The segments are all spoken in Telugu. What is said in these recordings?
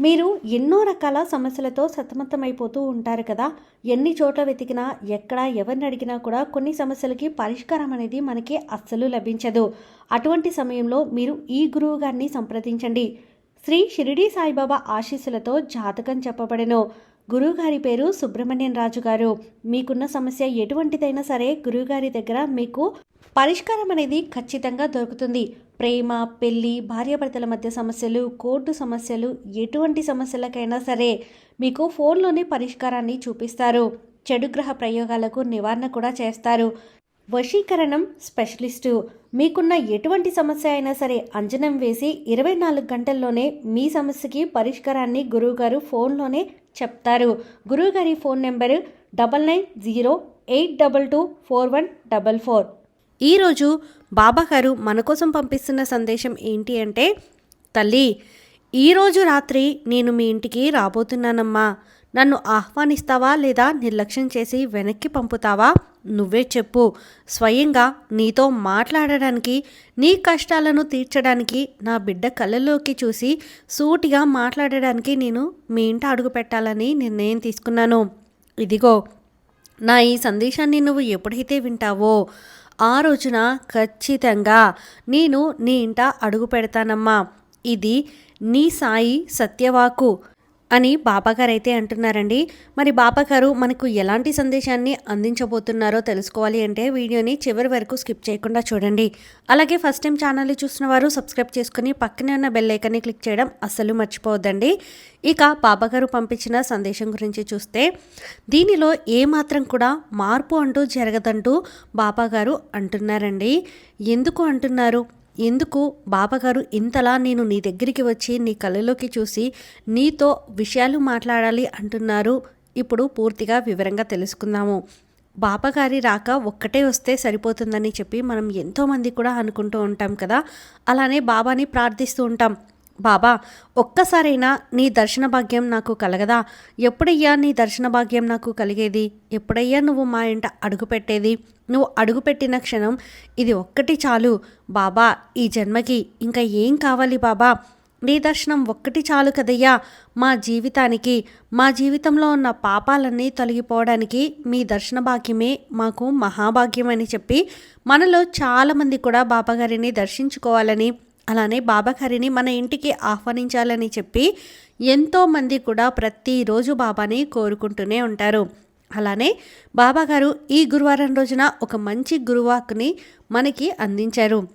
మీరు ఎన్నో రకాల సమస్యలతో సతమతమైపోతూ ఉంటారు కదా. ఎన్ని చోట్ల వెతికినా ఎక్కడ ఎవరిని అడిగినా కూడా కొన్ని సమస్యలకి పరిష్కారం అనేది మనకి అస్సలు లభించదు. అటువంటి సమయంలో మీరు ఈ గురువు గారిని సంప్రదించండి. శ్రీ షిరిడి సాయిబాబా ఆశీస్సులతో జాతకం చెప్పబడెను. గురువుగారి పేరు సుబ్రహ్మణ్యం రాజు గారు. మీకున్న సమస్య ఎటువంటిదైనా సరే గురువుగారి దగ్గర మీకు పరిష్కారం అనేది ఖచ్చితంగా దొరుకుతుంది. ప్రేమ పెళ్ళి భార్యాభర్తల మధ్య సమస్యలు కోర్టు సమస్యలు ఎటువంటి సమస్యలకైనా సరే మీకు ఫోన్లోనే పరిష్కారాన్ని చూపిస్తారు. చెడు గ్రహ ప్రయోగాలకు నివారణ కూడా చేస్తారు. వశీకరణం స్పెషలిస్టు. మీకున్న ఎటువంటి సమస్య అయినా సరే అంజనం వేసి ఇరవై నాలుగు గంటల్లోనే మీ సమస్యకి పరిష్కారాన్ని గురువుగారు ఫోన్లోనే చెప్తారు. గురువుగారి phone number double nine zero eight double two four one double four. ఈరోజు బాబా గారు మన కోసం పంపిస్తున్న సందేశం ఏంటి అంటే తల్లి ఈరోజు రాత్రి నేను మీ ఇంటికి రాబోతున్నానమ్మా. నన్ను ఆహ్వానిస్తావా లేదా నిర్లక్ష్యం చేసి వెనక్కి పంపుతావా? నువ్వే చెప్పు. స్వయంగా నీతో మాట్లాడడానికి నీ కష్టాలను తీర్చడానికి నా బిడ్డ కళ్ళలోకి చూసి సూటిగా మాట్లాడడానికి నేను మీ ఇంట అడుగు పెట్టాలని నిర్ణయం తీసుకున్నాను. ఇదిగో నా ఈ సందేశాన్ని నువ్వు ఎప్పుడైతే వింటావో ఆ రోజున ఖచ్చితంగా నేను నీ ఇంట అడుగు పెడతానమ్మా ఇది నీ సాయి సత్యవాకు. అని బాబాగారు అయితే అంటున్నారండి. మరి బాబాగారు మనకు ఎలాంటి సందేశాన్ని అందించబోతున్నారో తెలుసుకోవాలి అంటే వీడియోని చివరి వరకు స్కిప్ చేయకుండా చూడండి. అలాగే ఫస్ట్ టైం ఛానల్ని చూసిన వారు సబ్స్క్రైబ్ చేసుకుని పక్కనే ఉన్న బెల్ ఐకన్ని క్లిక్ చేయడం అస్సలు మర్చిపోవద్దండి. ఇక బాబాగారు పంపించిన సందేశం గురించి చూస్తే దీనిలో ఏమాత్రం కూడా మార్పు అంటూ జరగదంటూ బాబాగారు అంటున్నారండి. ఎందుకు అంటున్నారు? ఎందుకు బాబాగారు ఇంతలా నేను నీ దగ్గరికి వచ్చి నీ కళ్ళలోకి చూసి నీతో విషయాలు మాట్లాడాలి అంటున్నారు? ఇప్పుడు పూర్తిగా వివరంగా తెలుసుకుందాము. బాబాగారి రాక ఒక్కటే వస్తే సరిపోతుందని చెప్పి మనం ఎంతోమంది కూడా అనుకుంటూ ఉంటాం కదా? అలానే బాబాని ప్రార్థిస్తూ ఉంటాం. బాబా ఒక్కసారైనా నీ దర్శన భాగ్యం నాకు కలగదా? ఎప్పుడయ్యా నీ దర్శన భాగ్యం నాకు కలిగేది? ఎప్పుడయ్యా నువ్వు మా ఇంట అడుగుపెట్టేది నువ్వు అడుగుపెట్టిన క్షణం ఇది ఒక్కటి చాలు. బాబా ఈ జన్మకి ఇంకా ఏం కావాలి బాబా? నీ దర్శనం ఒక్కటి చాలు కదయ్యా. మా జీవితానికి మా జీవితంలో ఉన్న పాపాలన్నీ తొలగిపోవడానికి మీ దర్శన భాగ్యమే మాకు మహాభాగ్యం అని చెప్పి మనలో చాలామంది కూడా బాబాగారిని దర్శించుకోవాలని అలానే బాబాగారిని మన ఇంటికి ఆహ్వానించాలని చెప్పి ఎంతోమంది కూడా ప్రతిరోజు బాబాని కోరుకుంటూనే ఉంటారు. అలానే బాబాగారు ఈ గురువారం రోజున ఒక మంచి గురువాక్ని మనకి అందించారు.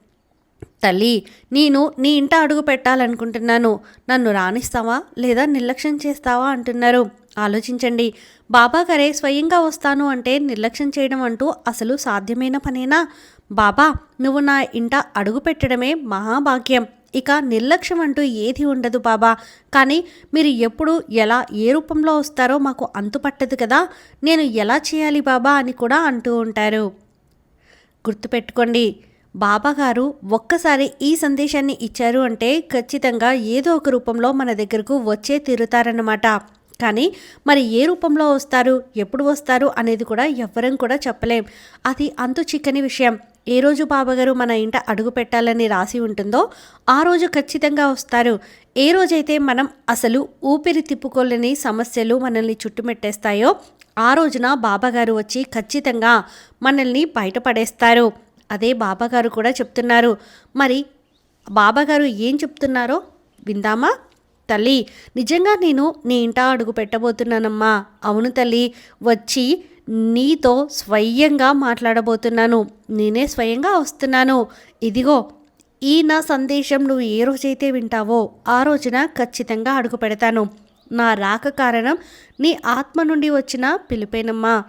తల్లి నేను నీ ఇంట అడుగు పెట్టాలనుకుంటున్నాను. నన్ను రాణిస్తావా లేదా నిర్లక్ష్యం చేస్తావా? అంటున్నారు. ఆలోచించండి. బాబా గారే స్వయంగా వస్తాను అంటే నిర్లక్ష్యం చేయడం అంటూ అసలు సాధ్యమైన పనేనా? బాబా నువ్వు నా ఇంట అడుగు పెట్టడమే మహాభాగ్యం. ఇక నిర్లక్ష్యం అంటూ ఏది ఉండదు బాబా. కానీ మీరు ఎప్పుడు ఎలా ఏ రూపంలో వస్తారో మాకు అంతుపట్టదు కదా. నేను ఎలా చేయాలి బాబా అని కూడా అంటూ ఉంటారు. గుర్తుపెట్టుకోండి బాబాగారు ఒక్కసారి ఈ సందేశాన్ని ఇచ్చారు అంటే ఖచ్చితంగా ఏదో ఒక రూపంలో మన దగ్గరకు వచ్చే తీరుతారన్నమాట. కానీ మరి ఏ రూపంలో వస్తారు ఎప్పుడు వస్తారు అనేది కూడా ఎవ్వరం కూడా చెప్పలేం. అది అంతు చిక్కని విషయం. ఏ రోజు బాబాగారు మన ఇంట అడుగు పెట్టాలని రాసి ఉంటుందో ఆ రోజు ఖచ్చితంగా వస్తారు. ఏ రోజైతే మనం అసలు ఊపిరి తిప్పుకోలేని సమస్యలు మనల్ని చుట్టుమెట్టేస్తాయో ఆ రోజున బాబాగారు వచ్చి ఖచ్చితంగా మనల్ని బయటపడేస్తారు. అదే బాబాగారు కూడా చెప్తున్నారు. మరి బాబాగారు ఏం చెప్తున్నారో విందామా? తల్లి నిజంగా నేను నీ ఇంట అడుగు పెట్టబోతున్నానమ్మా. అవును తల్లి వచ్చి నీతో స్వయంగా మాట్లాడబోతున్నాను. నేనే స్వయంగా వస్తున్నాను. ఇదిగో ఈ నా సందేశం నువ్వు ఏ రోజైతే వింటావో ఆ రోజున ఖచ్చితంగా అడుగు పెడతాను. నా రాక కారణం నీ ఆత్మ నుండి వచ్చిన పిలిపేనమ్మా.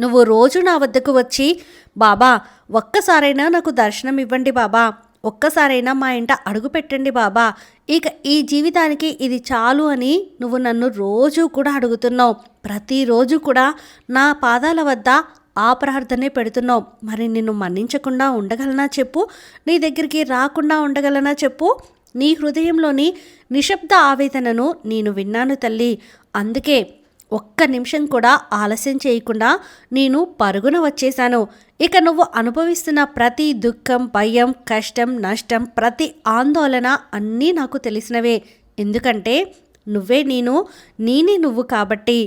నువ్వు రోజు నా వద్దకు వచ్చి బాబా ఒక్కసారైనా నాకు దర్శనం ఇవ్వండి బాబా. ఒక్కసారైనా మా ఇంట అడుగు పెట్టండి బాబా. ఇక ఈ జీవితానికి ఇది చాలు అని నువ్వు నన్ను రోజు కూడా అడుగుతున్నావు. ప్రతిరోజు కూడా నా పాదాల వద్ద ఆ ప్రార్థనే పెడుతున్నావు. మరి నిన్ను మన్నించకుండా ఉండగలనా చెప్పు? నీ దగ్గరికి రాకుండా ఉండగలనా చెప్పు? నీ హృదయంలోని నిశ్శబ్ద ఆవేదనను నేను విన్నాను తల్లి. అందుకే ఒక్క నిమిషం కూడా ఆలస్యం చేయకుండా నేను పరుగున వచ్చేశాను. ఇక నువ్వు అనుభవిస్తున్న ప్రతి దుఃఖం భయం కష్టం నష్టం ప్రతి ఆందోళన అన్నీ నాకు తెలిసినవే. ఎందుకంటే నువ్వే నేను నేనే నువ్వు కాబట్టి.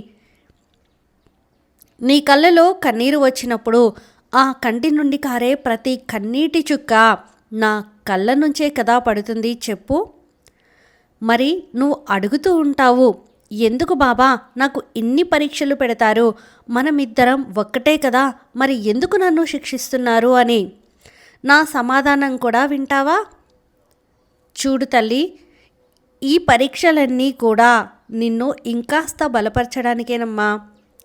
నీ కళ్ళలో కన్నీరు వచ్చినప్పుడు ఆ కంటి నుండి కారే ప్రతి కన్నీటి చుక్క నా కళ్ళ నుంచే కదా పడుతుంది చెప్పు. మరి నువ్వు అడుగుతూ ఉంటావు ఎందుకు బాబా? నాకు ఇన్ని పరీక్షలు పెడతారు. మనమిద్దరం ఒక్కటే కదా. మరి ఎందుకు నన్ను శిక్షిస్తున్నారు అని? నా సమాధానం కూడా వింటావా? చూడు తల్లి ఈ పరీక్షలన్నీ కూడా నిన్ను ఇంకాస్త బలపరచడానికేనమ్మా.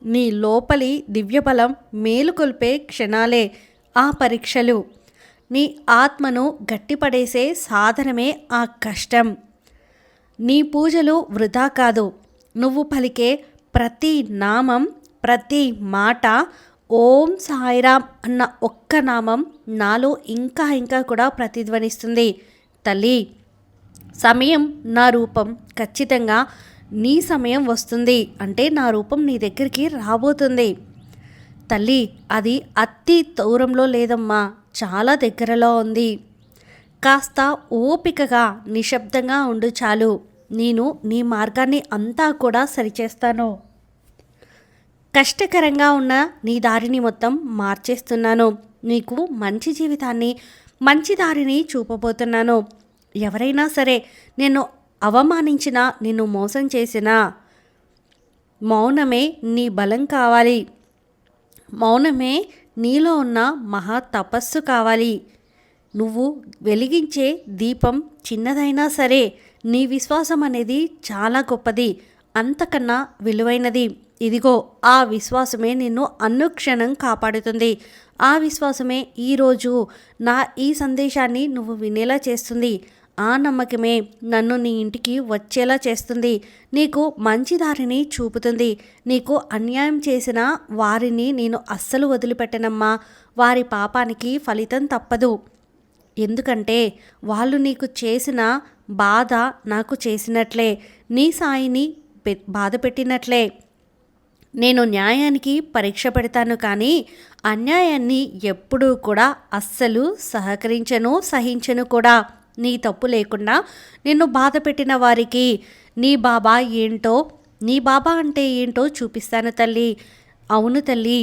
నీ లోపలి దివ్యబలం మేలుకొల్పే క్షణాలే ఆ పరీక్షలు. నీ ఆత్మను గట్టిపడేసే సాధనమే ఆ కష్టం. నీ పూజలు వృధా కాదు. నువ్వు పలికే ప్రతి నామం ప్రతి మాట ఓం సాయిరామ్ అన్న ఒక్క నామం నాలో ఇంకా ఇంకా కూడా ప్రతిధ్వనిస్తుంది. తల్లి సమయం నా రూపం. ఖచ్చితంగా నీ సమయం వస్తుంది. అంటే నా రూపం నీ దగ్గరికి రాబోతుంది. తల్లి అది అతి దూరంలో లేదమ్మా. చాలా దగ్గరలో ఉంది. కాస్త ఓపికగా నిశ్శబ్దంగా ఉండు చాలు. నేను నీ మార్గాన్ని అంతా కూడా సరిచేస్తాను. కష్టకరంగా ఉన్న నీ దారిని మొత్తం మార్చేస్తున్నాను. నీకు మంచి జీవితాన్ని మంచి దారిని చూపబోతున్నాను. ఎవరైనా సరే నేను అవమానించినా నిన్ను మోసం చేసినా మౌనమే నీ బలం కావాలి. మౌనమే నీలో ఉన్న మహా తపస్సు కావాలి. నువ్వు వెలిగించే దీపం చిన్నదైనా సరే నీ విశ్వాసం అనేది చాలా గొప్పది. అంతకన్నా విలువైనది. ఇదిగో ఆ విశ్వాసమే నిన్ను అనుక్షణం కాపాడుతుంది. ఆ విశ్వాసమే ఈరోజు నా ఈ సందేశాన్ని నువ్వు వినేలా చేస్తుంది. ఆ నమ్మకమే నన్ను నీ ఇంటికి వచ్చేలా చేస్తుంది. నీకు మంచి దారిని చూపుతుంది. నీకు అన్యాయం చేసిన వారిని నేను అస్సలు వదిలిపెట్టనమ్మా. వారి పాపానికి ఫలితం తప్పదు. ఎందుకంటే వాళ్ళు నీకు చేసిన బాధ నాకు చేసినట్లే నీ సాయిని బాధ పెట్టినట్లే. నేను న్యాయానికి పరీక్ష పెడతాను కానీ అన్యాయాన్ని ఎప్పుడూ కూడా అస్సలు సహకరించను సహించను కూడా. నీ తప్పు లేకుండా నిన్ను బాధ పెట్టిన వారికి నీ బాబా ఏంటో నీ బాబా అంటే ఏంటో చూపిస్తాను తల్లి. అవును తల్లి.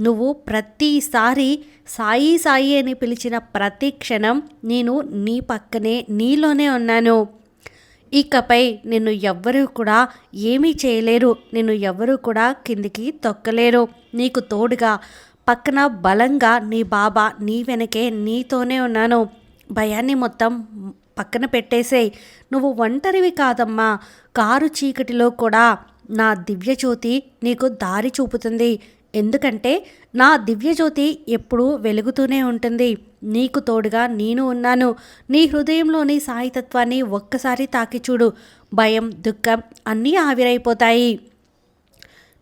నువ్వు ప్రతిసారి సాయి సాయి అని పిలిచిన ప్రతి క్షణం నేను నీ పక్కనే నీలోనే ఉన్నాను. ఇకపై నిన్ను ఎవ్వరూ కూడా ఏమీ చేయలేరు. నిన్ను ఎవ్వరూ కూడా కిందికి తొక్కలేరు. నీకు తోడుగా పక్కన బలంగా నీ బాబా నీ వెనకే నీతోనే ఉన్నాను. భయాన్ని మొత్తం పక్కన పెట్టేసేయ్. నువ్వు ఒంటరివి కాదమ్మా. కారు చీకటిలో కూడా నా దివ్యజ్యోతి నీకు దారి చూపుతుంది. ఎందుకంటే నా దివ్యజ్యోతి ఎప్పుడూ వెలుగుతూనే ఉంటుంది. నీకు తోడుగా నేను ఉన్నాను. నీ హృదయంలోని సాయితత్వాన్ని ఒక్కసారి తాకి చూడు. భయం దుఃఖం అన్నీ ఆవిరైపోతాయి.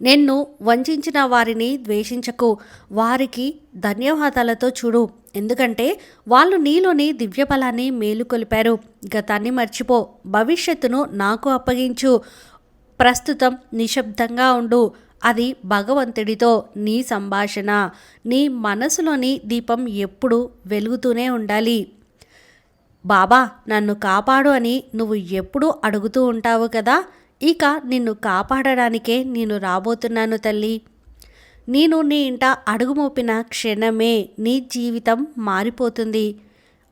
నిన్ను వంచిన వారిని ద్వేషించకు. వారికి ధన్యవాదాలతో చూడు. ఎందుకంటే వాళ్ళు నీలోని దివ్యబలాన్ని మేలుకొలిపారు గతాన్ని మర్చిపో. భవిష్యత్తును నాకు అప్పగించు. ప్రస్తుతం నిశ్శబ్దంగా ఉండు. అది భగవంతుడితో నీ సంభాషణ నీ మనసులోని దీపం ఎప్పుడు వెలుగుతూనే ఉండాలి. బాబా నన్ను కాపాడు అని నువ్వు ఎప్పుడూ అడుగుతూ ఉంటావు కదా ఇక నిన్ను కాపాడడానికే నేను రాబోతున్నాను తల్లి. నేను నీ ఇంట అడుగుమోపిన క్షణమే నీ జీవితం మారిపోతుంది.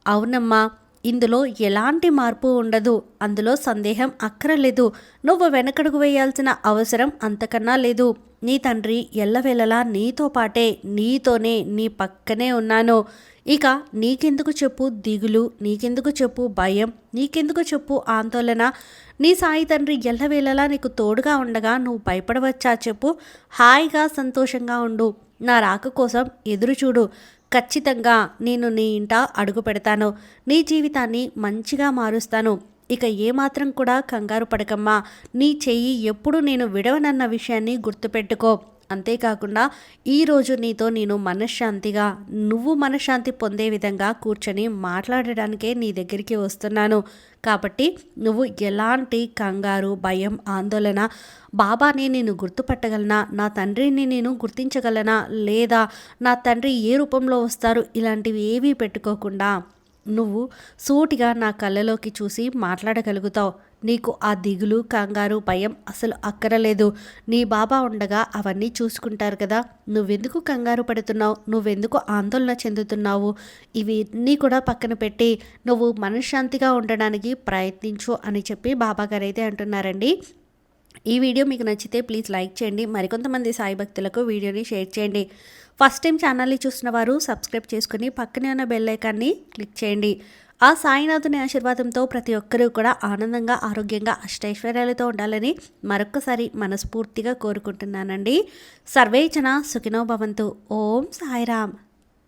అవునమ్మా ఇందులో ఎలాంటి మార్పు ఉండదు. అందులో సందేహం అక్కరలేదు. నువ్వు వెనకడుగు వేయాల్సిన అవసరం అంతకన్నా లేదు. నీ తండ్రి ఎల్లవేళలా నీతో పాటే నీతోనే నీ పక్కనే ఉన్నాను. ఇక నీకెందుకు చెప్పు దిగులు నీకెందుకు చెప్పు భయం నీకెందుకు చెప్పు ఆందోళన? నీ సాయి తండ్రి ఎల్లవేళలా నీకు తోడుగా ఉండగా నువ్వు భయపడవచ్చా చెప్పు? హాయిగా సంతోషంగా ఉండు. నా రాక కోసం ఎదురు చూడు ఖచ్చితంగా నేను నీ ఇంట అడుగు పెడతాను. నీ జీవితాన్ని మంచిగా మారుస్తాను. ఇక ఏమాత్రం కూడా కంగారు పడకమ్మా. నీ చెయ్యి ఎప్పుడు నేను విడవనన్న విషయాన్ని గుర్తుపెట్టుకో. అంతేకాకుండా ఈరోజు నీతో నేను మనశ్శాంతిగా నువ్వు మనశ్శాంతి పొందే విధంగా కూర్చొని మాట్లాడడానికే నీ దగ్గరికి వస్తున్నాను. కాబట్టి నువ్వు ఎలాంటి కంగారు భయం ఆందోళన బాబాని నేను గుర్తుపట్టగలనా నా తండ్రిని నేను గుర్తించగలనా లేదా నా తండ్రి ఏ రూపంలో వస్తారు ఇలాంటివి ఏవీ పెట్టుకోకుండా నువ్వు సూటిగా నా కళ్ళలోకి చూసి మాట్లాడగలుగుతావు. నీకు ఆ దిగులు కంగారు భయం అసలు అక్కరలేదు. నీ బాబా ఉండగా అవన్నీ చూసుకుంటారు కదా. నువ్వెందుకు కంగారు పడుతున్నావు? నువ్వెందుకు ఆందోళన చెందుతున్నావు? ఇవన్నీ కూడా పక్కన పెట్టి నువ్వు మనశ్శాంతిగా ఉండడానికి ప్రయత్నించు అని చెప్పి బాబాగారు అయితే అంటున్నారండి. ఈ వీడియో మీకు నచ్చితే ప్లీజ్ లైక్ చేయండి. మరికొంతమంది సాయి భక్తులకు వీడియోని షేర్ చేయండి. ఫస్ట్ టైం ఛానల్ని చూసిన వారు సబ్స్క్రైబ్ చేసుకుని పక్కనే ఉన్న బెల్ ఐకాన్ని క్లిక్ చేయండి. ఆ సాయినాథుని ఆశీర్వాదంతో ప్రతి ఒక్కరూ కూడా ఆనందంగా ఆరోగ్యంగా అష్టైశ్వర్యాలతో ఉండాలని మరొక్కసారి మనస్ఫూర్తిగా కోరుకుంటున్నానండి. సర్వేచన సుఖినో భవంతు. ఓం సాయిరామ్.